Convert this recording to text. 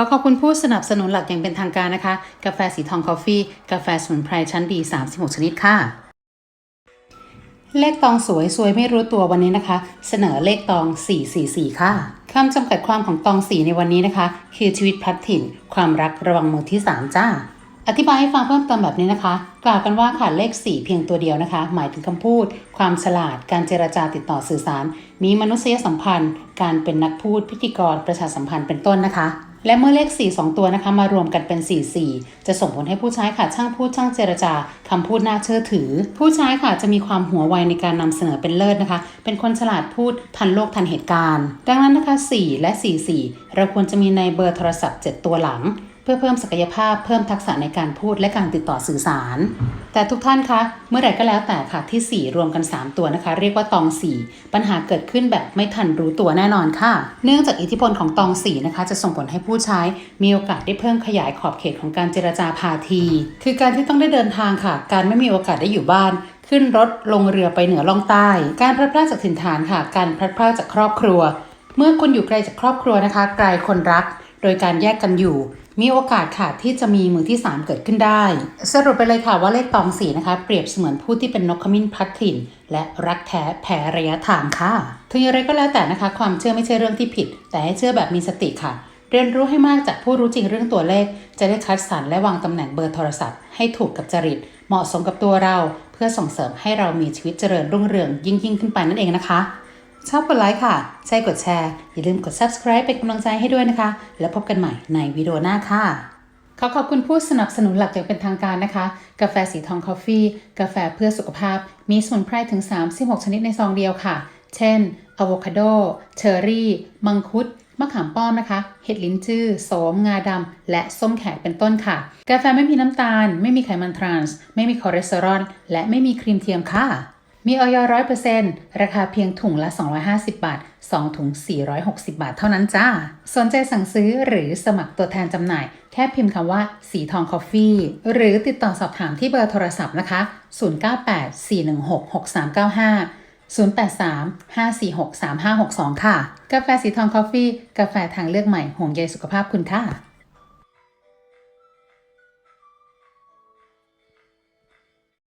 อขอบคุณผู้สนับสนุนหลักอย่างเป็นทางการนะคะ กาแฟสีทองคอฟฟี่กาแฟสมุนไพรชั้นดี 36 ชนิดค่ะ เลขตองสวยสวยไม่รู้ตัววันนี้นะคะ เสนอเลขตอง 444 ค่ะคำจำกัดความของตอง4ในวันนี้นะคะ คือชีวิตพลัดถิ่น ความรักระวังมือที่ 3 จ้าอธิบายให้ฟังเพิ่มเติมแบบนี้นะคะ กล่าวกันว่าค่ะเลข 4 เพียงตัวเดียวนะคะ หมายถึงคำพูด ความฉลาด การเจรจาติดต่อสื่อสาร มีมนุษยสัมพันธ์ การเป็นนักพูดพิธีกรประชาสัมพันธ์เป็นต้นนะคะ และเมื่อเลข 4 2 ตัวนะคะมารวมกันเป็น 4 4 จะส่งผลให้ผู้ใช้ค่ะช่างพูดช่างเจรจาคำพูดน่าเชื่อถือ ผู้ใช้ค่ะจะมีความหัวไวในการนำเสนอเป็นเลิศนะคะ เป็นคนฉลาดพูดทันโลกทันเหตุการณ์ ดังนั้นนะคะ 4 และ 44เราควรจะมีในเบอร์โทรศัพท์ 7 ตัวหลัง เพื่อเพิ่มศักยภาพเพิ่มทักษะในการพูดและการติดต่อสื่อสาร แต่ทุกท่านคะ เมื่อไหร่ก็แล้วแต่ค่ะที่ 4 รวมกัน 3 ตัวนะคะ เรียกว่าตอง 4 ปัญหาเกิดขึ้นแบบไม่ทันรู้ตัวแน่นอนค่ะ เนื่องจากอิทธิพลของตอง 4 นะคะ จะส่งผลให้ผู้ใช้มีโอกาสได้เพิ่มขยายขอบเขตของการเจรจาพาที คือการที่ต้องได้เดินทางค่ะ การไม่มีโอกาสได้อยู่บ้านขึ้นรถลงเรือไปเหนือล่องใต้ การพลัดพรากจากถิ่นฐานค่ะ การพลัดพรากจากครอบครัว เมื่อคุณอยู่ไกลจากครอบครัวนะคะ ไกลคนรัก โดยการแยกกันอยู่ มีโอกาสค่ะที่จะมีมือที่ 3 เกิดขึ้นได้ สรุปไปเลยค่ะว่าเลขตองสีนะคะ เปรียบเสมือนผู้ที่เป็นนกขมิ้นพัดถิ่น และรักแท้แพ้ระยะทางค่ะถึงอย่างไรก็แล้วแต่นะคะ ความเชื่อไม่ใช่เรื่องที่ผิด แต่ให้เชื่อแบบมีสติค่ะ เรียนรู้ให้มากจากผู้รู้จริงเรื่องตัวเลข จะได้คัดสรรและวางตำแหน่งเบอร์โทรศัพท์ให้ถูกกับจริต เหมาะสมกับตัวเรา เพื่อส่งเสริมให้เรามีชีวิตเจริญรุ่งเรืองยิ่งยิ่งขึ้นไปนั่นเองนะคะ ชอบกดไลค์ค่ะ ใช่กดแชร์ อย่าลืมกด subscribe เป็นกำลังใจให้ด้วยนะคะ แล้วพบกันใหม่ในวิดีโอหน้าค่ะ ขอขอบคุณผู้สนับสนุนหลักอย่างเป็นทางการนะคะ กาแฟสีทองคอฟฟี่ กาแฟเพื่อสุขภาพ มีสมุนไพรถึง 36 ชนิดในซองเดียวค่ะ เช่นอะโวคาโด เชอร์รี่ มังคุดมะขามป้อมนะคะ เห็ดลิ้นจื้อโสม งาดำ และส้มแขกเป็นต้นค่ะ กาแฟไม่มีน้ำตาล ไม่มีไขมันทรานส์ ไม่มีคอเลสเตอรอล และไม่มีครีมเทียมค่ะ มีออยร้อยเปอร์เซ็นต์ราคาเพียงถุงละ 250 บาท 2 ถุง 460 บาทเท่านั้นจ้า สนใจสั่งซื้อหรือสมัครตัวแทนจำหน่าย แค่พิมพ์คำว่าสีทองคอฟฟี่หรือติดต่อสอบถามที่เบอร์โทรศัพท์นะคะ 098 416 6395 083 546 3562 ค่ะ กาแฟสีทองคอฟฟี่ กาแฟทางเลือกใหม่ห่วงใยสุขภาพคุณค่ะ